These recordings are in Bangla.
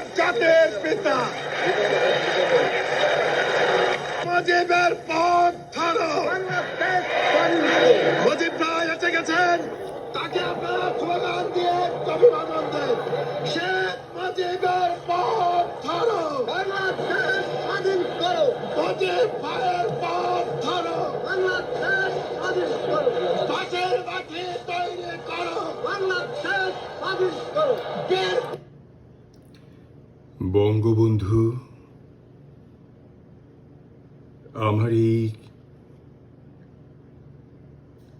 আমার জাতের পিতা। মজিবের পথ ধরো মজিব ভাই এসে গেছেন। তাকে আপনারা দিয়ে অভিবাদন দেন। সে মজিবের পথ ধরো স্বাধীন করো মুজিব ভাইয়ের পথ ধরো বাংলাদেশ স্বাধীন তৈরি করো। বাংলাদেশ স্বাধীন করো। বঙ্গবন্ধু, আমার এই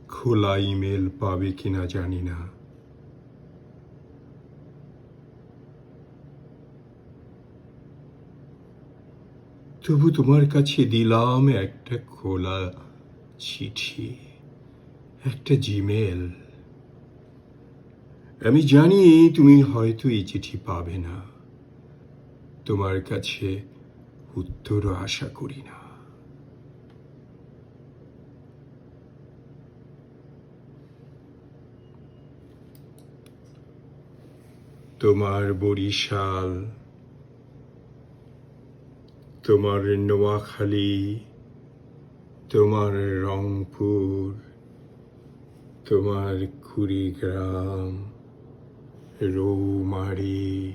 খোলা ইমেল পাবে কিনা জানি না। তবু তোমার কাছে দিলাম একটা খোলা চিঠি, একটা জিমেল। আমি জানি তুমি হয়তো এই চিঠি পাবে না। তোমার কাছে উত্তরও আশা করি না। তোমার বরিশাল, তোমার নোয়াখালী, তোমার রংপুর, তোমার কুড়িগ্রাম, রৌমারি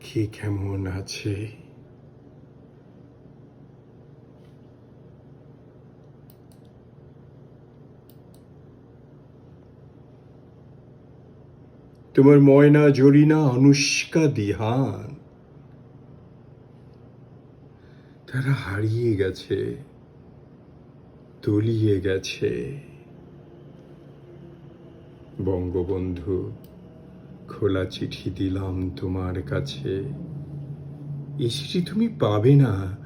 কে কেমন আছে। তোমার ময়না জরিনা অনুষ্কা দিহান তারা হারিয়ে গেছে তলিয়ে গেছে। বঙ্গবন্ধু খোলা চিঠি দিলাম তোমার কাছে। এ চিঠি তুমি পাবে না,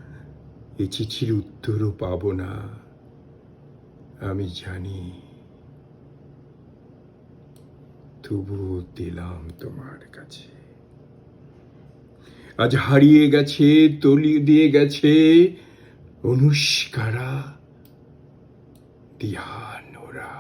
এ চিঠির উত্তরও পাব না, আমি জানি। তবুও দিলাম তোমার কাছে। আজ হারিয়ে গেছে তলিয়ে দিয়ে গেছে, অনুষ্কারা, দিহানোরা।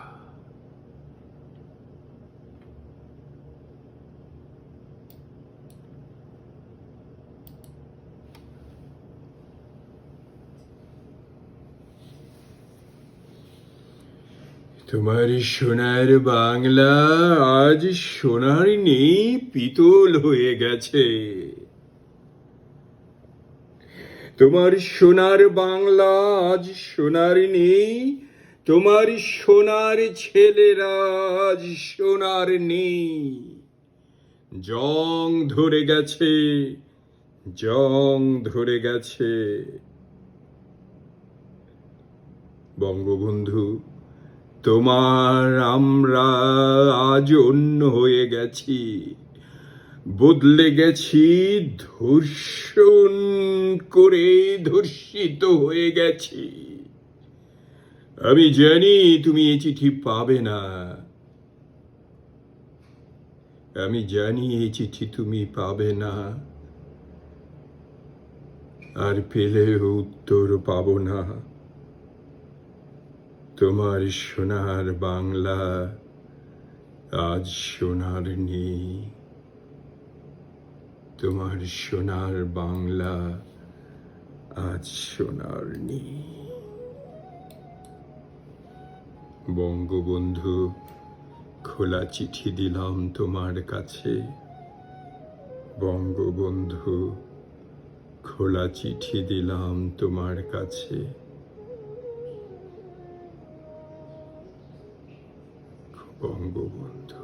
তোমার সোনার বাংলা আজ সোনার নেই পিতল হয়ে গেছে। তোমার সোনার বাংলা আজ সোনার নেই তোমার সোনার ছেলেরা আজ সোনার নেই জং ধরে গেছে, জং ধরে গেছে। বঙ্গবন্ধু তোমার আমরা আজ অন্য হয়ে গেছি। বদলে গেছি, ধর্ষণ করে ধর্ষিত হয়ে গেছি। আমি জানি তুমি এই চিঠি পাবে না। আমি জানি এই চিঠি তুমি পাবে না। আর পেলে উত্তর পাবো না। তোমার সোনার বাংলা আজ সোনার নেই। তোমার সোনার বাংলা আজ সোনার নেই। বঙ্গবন্ধু, খোলা চিঠি দিলাম তোমার কাছে। বঙ্গবন্ধু, খোলা চিঠি দিলাম তোমার কাছে। বঙ্গবন্ধু।